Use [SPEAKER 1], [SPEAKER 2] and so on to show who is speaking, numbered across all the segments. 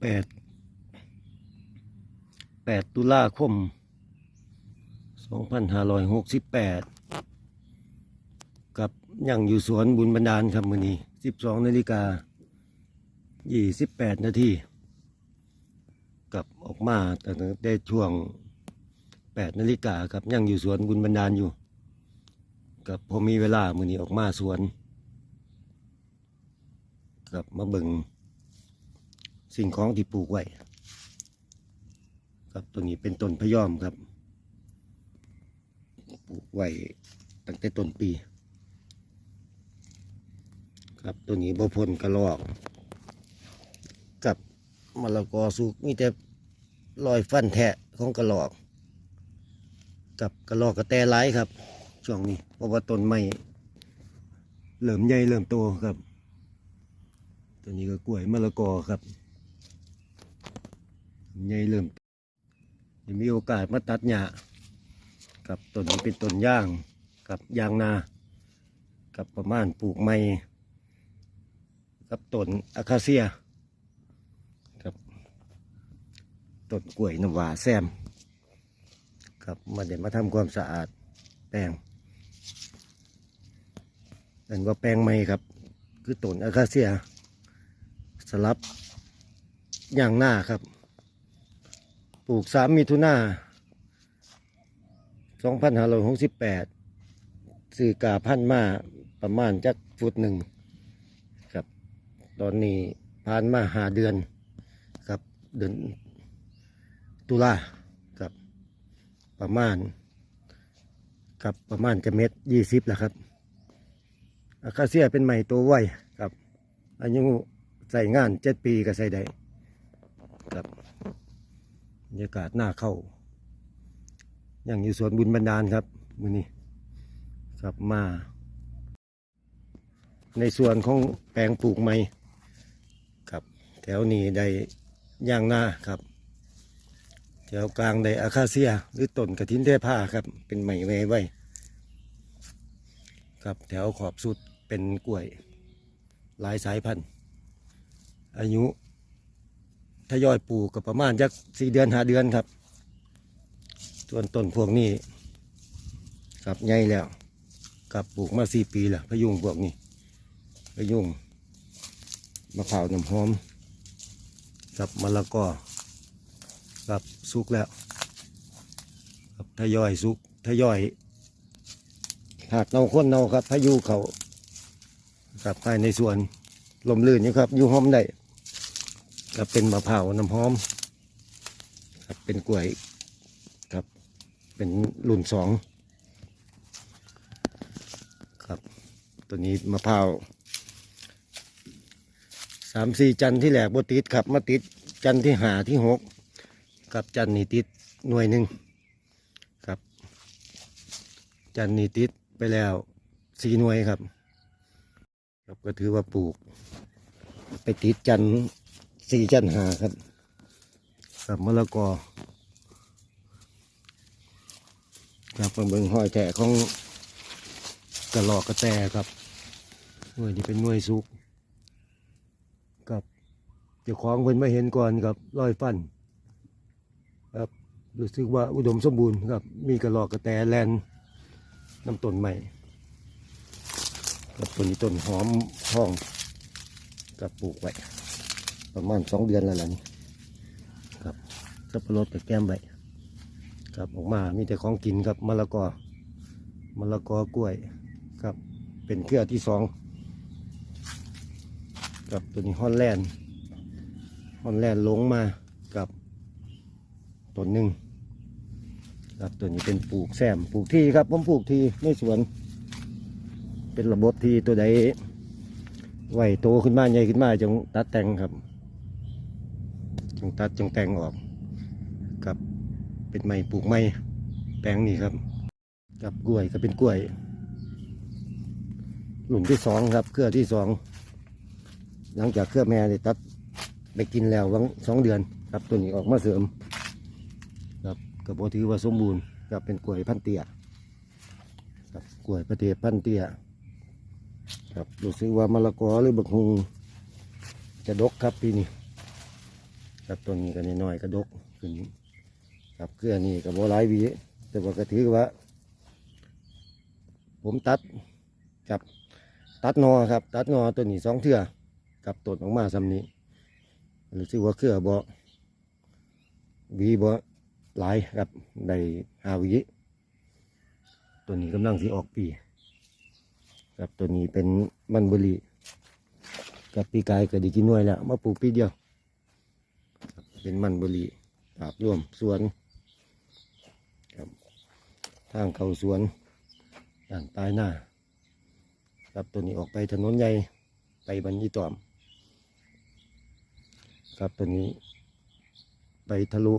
[SPEAKER 1] แปดแปดตุลาคมสองพันห้าร้อยหกสิบแปดกับยังอยู่สวนบุญบันดาลครับมือนี้สิบสองนาฬิกายี่สิบแปดนาทีกับออกมาแต่ได้ช่วงแปดนาฬิกาครับยังอยู่สวนบุญบันดาลอยู่ กับพอมีเวลามือนี้ออกมาสวน กับมาเบิ่ง สิ่งของที่ปลูกไว้ครับตัวนี้เป็นต้นพยอมครับปลูกไว้ตั้งแต่ต้นปี ครับตัวนี้บพลกระลอก กับมะละกอสุกมีแต่รอยฟันแทะของกระลอก กับกระลอกกระแตร้ายครับ ช่วงนี้เพราะว่าต้นไม้เริ่มใหญ่เริ่มโตครับ ตัวนี้ก็กล้วยมะละกอครับ ใหญ่เริ่มยังมีโอกาสมาตัดหญ้ากับต้นนี้เป็นต้นย่างกับยางนา กับประมาณปลูกไม้กับต้นอะคาเซียกับต้นกล้วยน้ำหวาแซมครับมาเดี๋ยวมาทำความสะอาดแปลงนั่นว่าแปลงไม้ครับ คือต้นอะคาเซียสลับอย่างหน้าครับ ปลูกสามมิถุนาสองพันห้าร้อยหกสิบแปดสื่อกาพันมาประมาณจักฟุตหนึ่งครับ ตอนนี้ผ่านมาหาเดือนครับเดือนตุลาครับประมาณครับประมาณจะเม็ดยี่สิบแหละครับอาคาเซียเป็นใหม่ตัวไวครับอายุใส่งานเจ็ดปีก็ใส่ได้ครับ รรยากาศหน้าเข้า อย่างอยู่สวนบุญบันดาลครับมือนี้ครับมา ในส่วนของแปลงปลูกไม้ครับ แถวนี้ได้ย่างหน้าครับ แถวกลางได้อาคาเซีย หรือต้นกระถินเทผ้าครับ เป็นไม้ไว้ไว้ครับแถวขอบสุดเป็นกล้วย หลายสายพันธุ์อายุ ยอยปลูกก็ประมาณจักสี่เดือนหาเดือนครับ ส่วนต้นพวกนี้ครับใหญ่แล้วกับปลูกมาสี่ปีแล้วพยุงพวกนี้พยุงมะพร้าวน้ำหอมกับมะละกอกับสุกแล้วครับทยอยสุกทยอยหากเนาคนเนาครับพายุเขาครับภายในสวนลมลื่นอยู่ครับอยู่หอมได้ ครับเป็นมะพร้าวน้ำหอม ครับเป็นกล้วยครับ เป็นรุ่นสองครับ ตัวนี้มะพร้าวสามสี่จันที่แหลกบติดครับมาติดจันที่หาที่หกกับจันนี่ติดหน่วยหนึ่งครับ จันนี่ติดไปแล้วสี่หน่วยครับ ครับก็ถือว่าปลูก ไปติดจันท สี่จันทร์หาครับกับมะละกอครับเบิ่งห้อยแถะของกระหลอกกระแตครับหน่วยนี้เป็นหน่วยสุกกับเจ้าของเพิ่นมาเห็นก่อนกับรอยฟันครับรู้สึกว่าอุดมสมบูรณ์ครับ มีกระหลอกกระแตแลนน้ำต้นใหม่กับต้นนี้ต้นหอมทองกับปลูกไว้ ประมาณสองเดือนแล้วล่ะนี่ครับสับปะรดกับแก้มไว้ครับออกมามีแต่ของกินครับมะละกอมะละกอกล้วยครับเป็นเครือที่สองกับตัวนี้ฮอนแลนด์ฮอนแลนด์ลงมากับต้นหนึ่งครับตัวนี้เป็นปลูกแซมปลูกที่ครับผมปลูกที่ในสวน เป็นระบบที่ตัวใดไหวโตขึ้นมาใหญ่ขึ้นมาจงตัดแต่งครับ งตัดจงแต่งออกกับเป็นไม้ปลูกไม้แปลงนี่ครับ กับกล้วยก็เป็นกล้วย หลุมที่สองครับ เครือที่สองหลังจากเครือแม่ได้ตัดไปกินแล้ววังสองเดือนครับตัวนี้ออกมาเสริมครับกระโบถือว่าสมบูรณ์ครับเป็นกล้วยพันเตี้ยครับกล้วยประเทศพันเตี้ยครับรู้สึกว่ามะละกอหรือบักฮุงจะดกครับปีนี้ ครับต้นนี้ก็นน้อยกระดกขึ้นครับเครือนี่ก็บ่หลายวีแต่ว่าก็ถือว่า ผมตัดกับตัดงอครับ ตัดงอต้นนี้สองเทื่อกับต้นออกมาซ้ำนี้รู้สึกว่าเครือบ่วีบ่หลายครับได้หาวีตัวนี้กำลังสิออกปีครับตัวนี้เป็นมันบุรีกับปีกายก็ไดีกินน่วยแล้วมาปลูกปีเดียว เป็นมันบุรีภาพรวมสวนครับทางเข้าสวนด้านปลายหน้า ครับตัวนี้ออกไปถนนใหญ่ไปบันยีตอม ครับตัวนี้ ไปทะลุ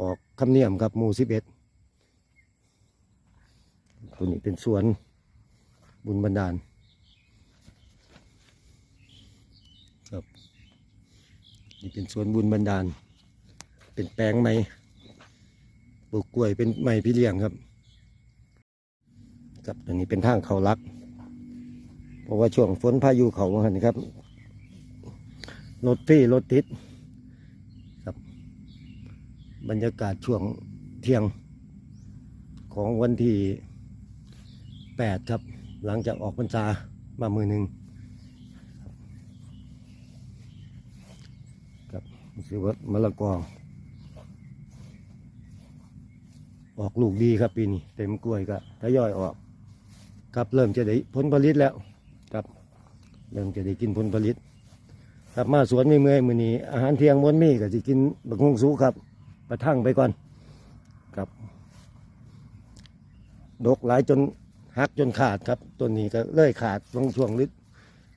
[SPEAKER 1] ออกคำเนียมครับหมู่สิบเอ็ดตัวนี้เป็นสวนบุญบันดาลครับนี่เป็นสวนบุญบันดาล เป็นแปลงไม้ปลูกกล้วยเป็นไม้พี่เลี้ยงครับครับตัวนี้เป็นทางเขาลัก เพราะว่าช่วงฝนพายุเขาหันครับรถที่รถติดครับ บรรยากาศช่วงเที่ยงของวันที่แปดครับ หลังจากออกพรรษามามือหนึ่งครับสิว่ามะละกอ ออกลูกดีครับปีนี้เต็มกล้วยก็ทยอยออก ครับเริ่มจะได้ผลผลิตแล้วครับ เริ่มจะได้กินผลผลิต ครับมาสวนมีเมื่อยมือนี้อาหารเที่ยงมวนมีก็จะกินบักฮงสุครับ ประทังไปก่อนครับ ดกหลายจนหักจนขาดครับต้นนี้ก็เลื่อยขาดลงช่วงลึก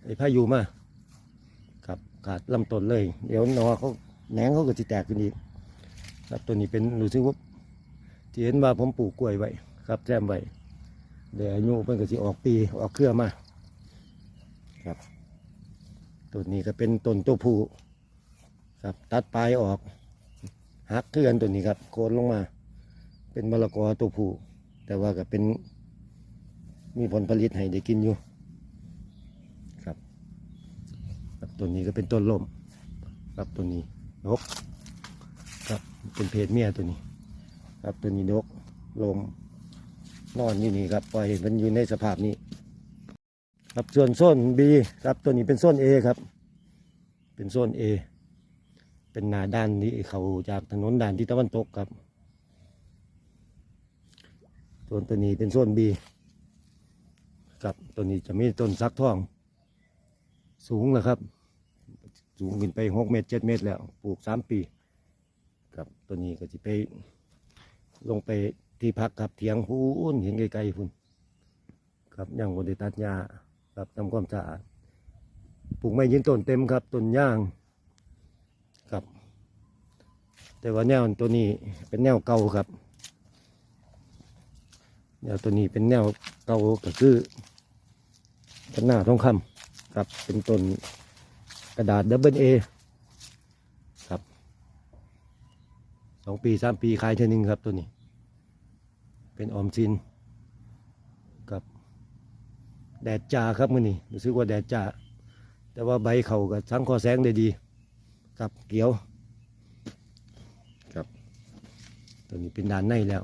[SPEAKER 1] ไอ้พายุมาครับขาดลำต้นเลย เดี๋ยวนอเขาแหนงเขาก็จะแตกขึ้นอีกครับต้นนี้เป็นรู้สึกว่า ที่เห็นว่าผมปลูกกล้วยไว้ครับแจมไว้เดี๋ยวอายุมันก็จะออกปีออกเครือมาครับต้นนี้ก็เป็นต้นตัวผู้ครับตัดปลายออกหักเคลื่อนต้นนี้ครับโคนลงมา เป็นมะละกอตัวผู้แต่ว่าก็เป็น มีผลผลิตให้ได้กินอยู่ครับครับต้นนี้ก็เป็นต้นลมครับต้นนี้นกครับเป็นเพศเมียตัวนี้ ครับตัวนี้นกลมนอนอยู่นี่ครับปล่อยมันอยู่ในสภาพนี้ ครับส่วนโซน B ครับตัวนี้เป็นโซน A ครับ เป็นโซน A เป็นหนาด้านนี้เขาจากถนนด้านที่ตะวันตกครับ ส่วนตัวนี้เป็นโซน B ครับตัวนี้จะมีต้นซักทอง สูงนะครับ สูงขึ้นไปหกเมตรเจ็ดเมตรแล้วปลูกสามปี ครับตัวนี้ก็จะไป ลงไปที่พักครับเถียงพูนเห็นไกลๆพุ่นครับยังบนตัดหญ้าครับทำความสะอาดปลูกไม้ยืนต้นเต็มครับต้นย่างครับ แต่ว่าแนวตัวนี้เป็นแนวเก่าครับแนวตัวนี้เป็นแนวเก่าก็คือต้นหน้าทองคำครับเป็นต้นกระดาษดับเบิลเอครับสองปีสามปีขายเท่านึงครับตัวนี้ เป็นออมสินกับแดดจ้าครับมือนี้รู้สึกว่าแดดจ้าแต่ว่าใบเขากับสังคอแสงได้ดีครับเกี่ยวครับตัวนี้เป็นด้านในแล้ว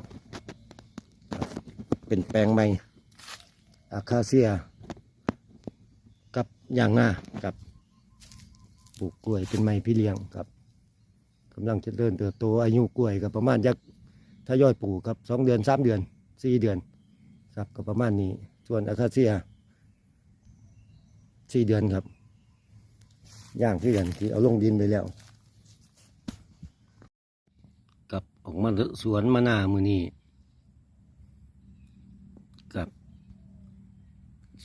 [SPEAKER 1] เป็นแปลงใหม่อาคาเซีย กับยางนากับปลูกกล้วยเป็นไม้พี่เลี้ยงครับกำลังจะเริ่มเติบโตอายุกล้วยกับประมาณยักถ้าย่อยปลูกครับสองเดือนสามเดือนสี่เดือนครับก็ประมาณนี้ ส่วนอาคาเซียสี่เดือนครับ ย่างที่เดือนที่เอาลงดินไปแล้วกับออกมาสวนมะนาวมือนี้กับ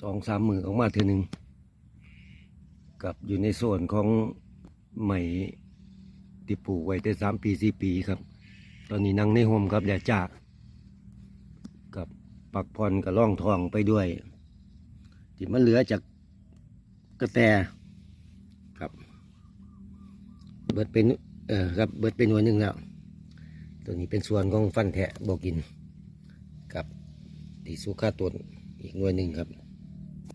[SPEAKER 1] สองสามมือออกมาเท่านึงกับอยู่ในส่วนของใหม่ที่ปลูกไว้ได้สามปีสี่ปีครับ ตอนนี้นั่งในห่มครับแดดจ้ากับปักพรกับล่องทองไปด้วยที่มันเหลือจากกระแตครับ เบิดเป็นเออครับเบิดเป็นหน่วหนึ่งแล้วตัวนี้เป็นส่วนของฟันแทะบอกินกับที่สุขาต้นอีกหน่วยหนึ่งครับ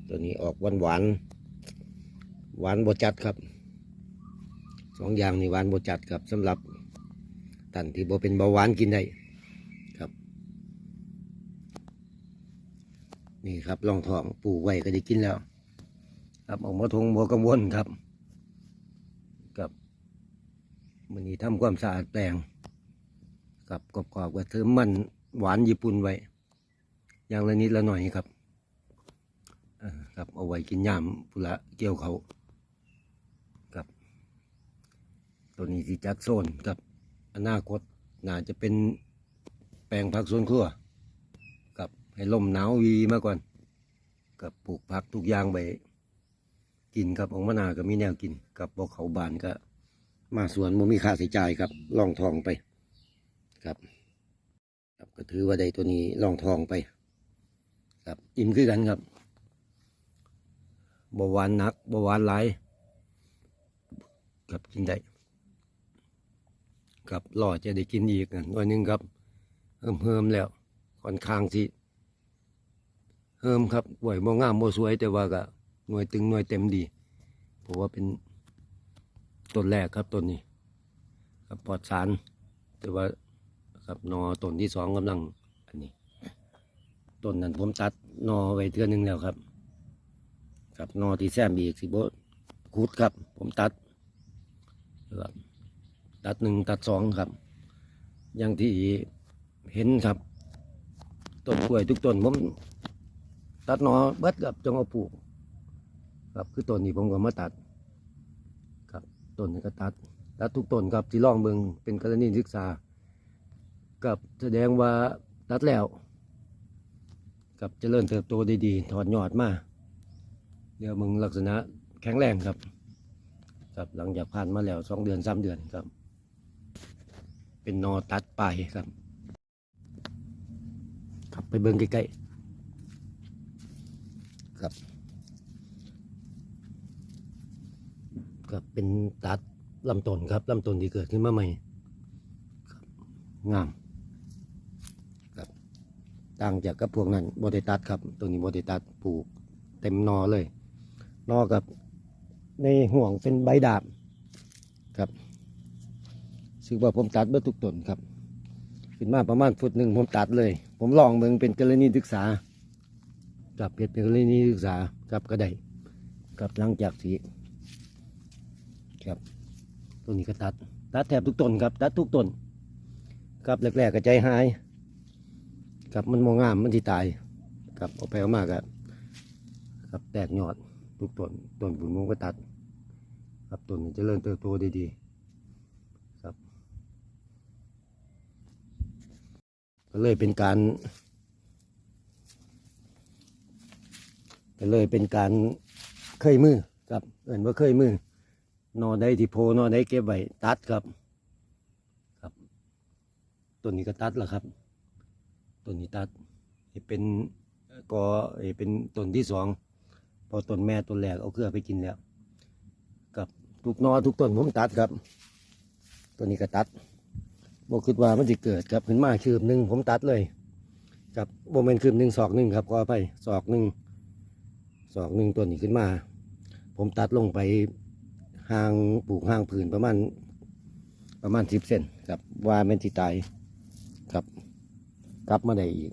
[SPEAKER 1] ตัวนี้ออกหวานหวานหวานบจัดครับสองอย่างนี่หวานบจัดครับสำหรับ ท่านที่บ่เป็นเบาหวานกินได้ครับ นี่ครับลองทองปลูกไว้ก็ได้กินแล้ว ครับออกมาทงบัวกังวลครับกับมันนี้ทำความสะอาดแปลงกับกรอบๆกับเทิมมันหวานญี่ปุ่นไว้ อย่างละนิดละหน่อยครับเออครับเอาไว้กินยามพุละเกี่ยวเขา ครับ ตัวนี้ที่จักโซนกับ อนาคตน่าจะเป็นแปลงผักสวนครัวกับให้ลมหนาววีมาก่อน กับปลูกผักทุกอย่างไปกินครับองมะนาวก็มีแนวกิน กับบกเขาบานก็ มาสวนมันมีค่าใช้จ่ายครับล่องทองไปครับครับก็ถือว่าได้ตัวนี้ล่องทองไป ครับอิ่มคือกันครับบหวานนักบหวานหลายครับกินได้ ครับรอจะได้กินอีกอันวันหนึ่งครับเพิ่มเพิ่มแล้วค่อนข้างสิเพิ่มครับหวยบ่งามบ่สวยแต่ว่าก็หน่วยตึงหน่วยเต็มดีเพราะว่าเป็นต้นแรกครับต้นนี้ครับปลอดสารแต่ว่าครับนอต้นที่สองกำลังอันนี้ต้นนั้นผมตัดนอไว้เทือหนึงแล้วครับ ครับนอที่แซมอีกสิบคุดครับ ผมตัดครับ ตัดหนึ่งตัดสองครับ อย่างที่เห็นครับ ต้นกล้วยทุกต้นผมตัดนอเบิดกับจงเอาปลูก ครับคือต้นนี้ผมก็มาตัด ครับต้นนี้ก็ตัดตัดทุกต้นครับที่ล่องเบิงเป็นกรณีศึกษา กับแสดงว่าตัดแล้วกับเจริญเติบโตได้ดีถอดยอดมาเดี๋ยวมึงลักษณะแข็งแรงครับ ครับหลังจากผ่านมาแล้วสองเดือนสามเดือนครับ เป็นนอตัดไปลายครับครับไปเบิ้งใกล้ๆครับครับเป็นตัดลำต้นครับลำต้นที่เกิดขึ้นมาใหม่ครับงามต่างจากกับพวกนั้นบไดิตัดครับตัวนี้บไดิตัดปลูกเต็มนอเลย นอกับในห่วงเป็นใบดาบครับ ซึ่งว่าผมตัดเบื่อทุกต้นครับ ขึ้นมาประมาณฟุตหนึ่งผมตัดเลย ผมลองเมืองเป็นกรณีศึกษากับเป็นกรณีศึกษากับก็ไดกับหลังจากสีครับตัวนี้ก็ตัด ตัดแทบทุกต้นครับ ตัดทุกต้นครับแรกๆก็ใจหายครับมันมองงามมันที่ตายครับเอาไปเอามากครับครับแตกยอดทุกต้นต้นผุนมุงก็ตัด ครับต้นจะเริ่มเติบโตด้ดีครับ ก็ เลยเป็นการก็เลยเป็นการเคยมือครับเอ่นว่าเคยมือนอนได้ที่โพนอนได้เก็บไว้ตัดครับ ครับต้นนี้ก็ตัดแล้วครับต้นนี้ตัดเป็นกอให้เป็นต้นที่สองพอต้นแม่ต้นแรกเอาเครือไปกินแล้วกับทุกนอทุกต้นผมตัดครับต้นนี้ก็ตัด บอกคิดว่ามันจะเกิดครับขึ้นมาคืบหนึ่งผมตัดเลยกับโมเมนต์คืบหนึ่งศอกหนึ่งครับขอไปศอกหนึ่งศอกหนึ่งต้นนี้ขึ้นมา ผมตัดลงไปห่างปลูกห่างผืนประมาณประมาณสิบเซนครับว่ามันที่ตายครับกลับมาได้อีก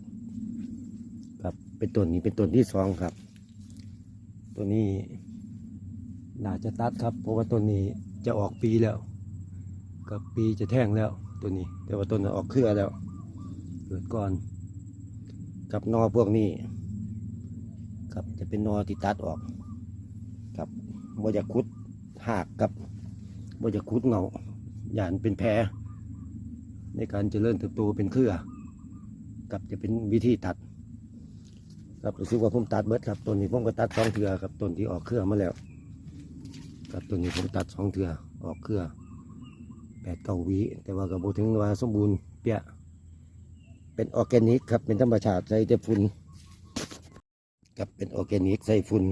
[SPEAKER 1] ครับเป็นต้นนี้เป็นต้นที่สองครับ ตัวนี้น่าจะตัดครับ เพราะว่าต้นนี้จะออกปีแล้ว กับปีจะแท่งแล้ว ตัวนี้ แต่ว่าต้นออกเครือแล้ว เกิดก่อน กับนอพวกนี้ครับจะเป็นนอที่ตัดออก ครับบ่จะคุดหากกับบ่จะคุดเงาหยานเป็นแผลในการเจริญเติบโตเป็นเครือ กับจะเป็นวิธีตัด ครับรู้สึกว่าผมตัดเบิดครับต้นนี้ผมก็ตัดสองเถื่อครับต้นที่ออกเครือมาแล้ว ครับต้นนี้ผมตัดสองเถื่อออกเครือ แปดเก้าวีแต่ว่าก็บถึงว่าสมบูรณ์เปียเป็นออร์แกนิกครับเป็นธรรมชาติใส่แต่ฝุ่นกับเป็นออร์แกนิกใส่ฝุ่น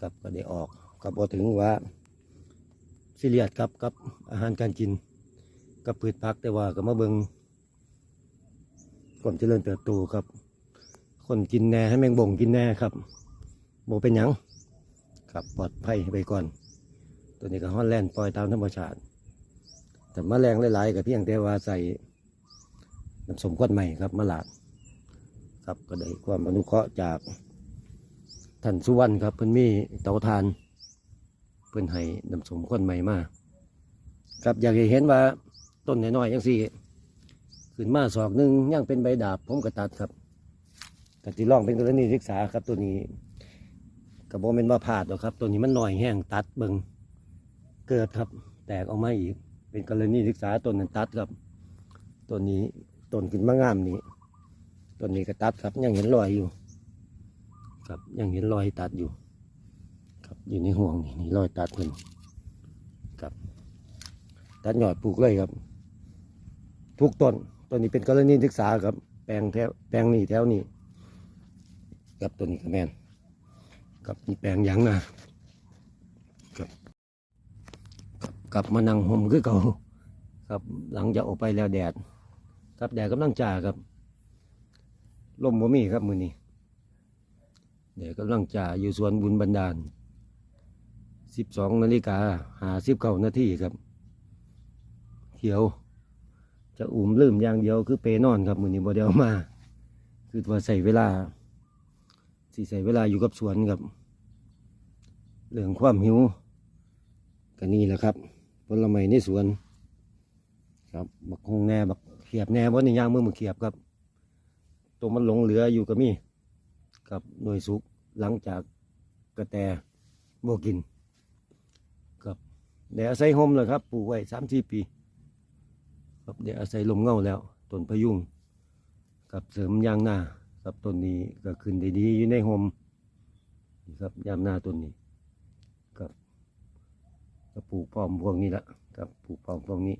[SPEAKER 1] กับก็ได้ออกกับบถึงว่าซีเรียสครับกับอาหารการกิน กับพืชพักแต่ว่าก็มาเบิงความเจริญเติบโตครับ คนกินแหน่ให้แมงบ่งกินแหน่ครับโบเป็นหยังครับปลอดภัยไปก่อนตตัวนี้ก็ฮอนแลนด์ปล่อยตามธรรมชาติ แต่แมลงหลายๆก็เพียงแต่ว่าใส่น้ำสมก้อนใหม่ครับมะลาดครับก็ได้ความอนุเคราะห์จากท่านสุวรรณครับเพิ่นมีเตาทาน เพิ่นให้น้ำสมก้อนใหม่มาครับอยากเห็นว่าต้นน้อยๆยังสี่ขึ้นมาศอกหนึ่งยังเป็นใบดาบผมก็ตัดครับแต่ที่องเป็นกรณีศึกษาครับตัวนี้กระบอกเป็นว่าพลาดหรอกครับ ตัวนี้มันหน่อยแห้งตัดเบิงเกิดครับ แตกออกมาอีก เป็นกรณีศึกษาต้นนั้นตัดครับต้นนี้ต้นขึ้นมางามนี้ต้นนี้ก็ตัดครับยังเห็นรอยอยู่ ครับยังเห็นรอยตัดอยู่ ครับอยู่ในห่วงนี่นี่รอยตัดเพิ่นครับ ตัดหยอดปลูกเลยครับ ทุกต้นต้นนี้เป็นกรณีศึกษาครับ แปลงแถวแปลงนี้แถวนี้ครับต้นนี้ก็แมนครับนี่แปลงยังนะครับครับ กลับมานั่งห่มคือเก่าครับหลังจากออกไปแล้วแดด ครับแดดกำลังจ่าครับลมบ่มีครับมือนี้แดดกำลังจ่าอยู่สวนบุญบันดาลสิบสองนาฬิกาหาสิบเก้านาทีครับ เขียว จะอุ่มลืมอย่างเดียวคือเปนอนครับมือนี้บ่เดียวมา คือว่าใส่เวลาสิใส่เวลาอยู่กับสวนครับเรื่องความหิวก็นี่แหละครับ ผลไม้ในสวน ครับบักคงแน่บักเขียบแน่บ่ในย่างมือมือเขียบครับตัวมันหลงเหลืออยู่ก็มีกับหน่วยสุกหลังจากกระแตบ่กินครับเดี๋ยวอาศัยห่มเลยครับปลูกไว้สามสี่ปี ครับเดี๋ยวอาศัยลมเงาแล้วต้นพยุงกับเสริมยางนาครับต้นนี้ก็ขึ้นได้ดีอยู่ในโฮมนะครับยามหน้าต้นนี้ ก็ปลูกพร้อมพวกนี้ละครับปลูกพร้อมพวกนี้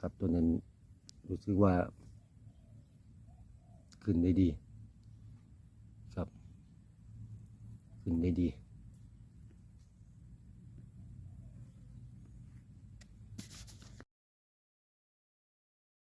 [SPEAKER 1] ครับตัวนั้นรู้สึกว่า ขึ้นได้ดี ครับ ขึ้นได้ดี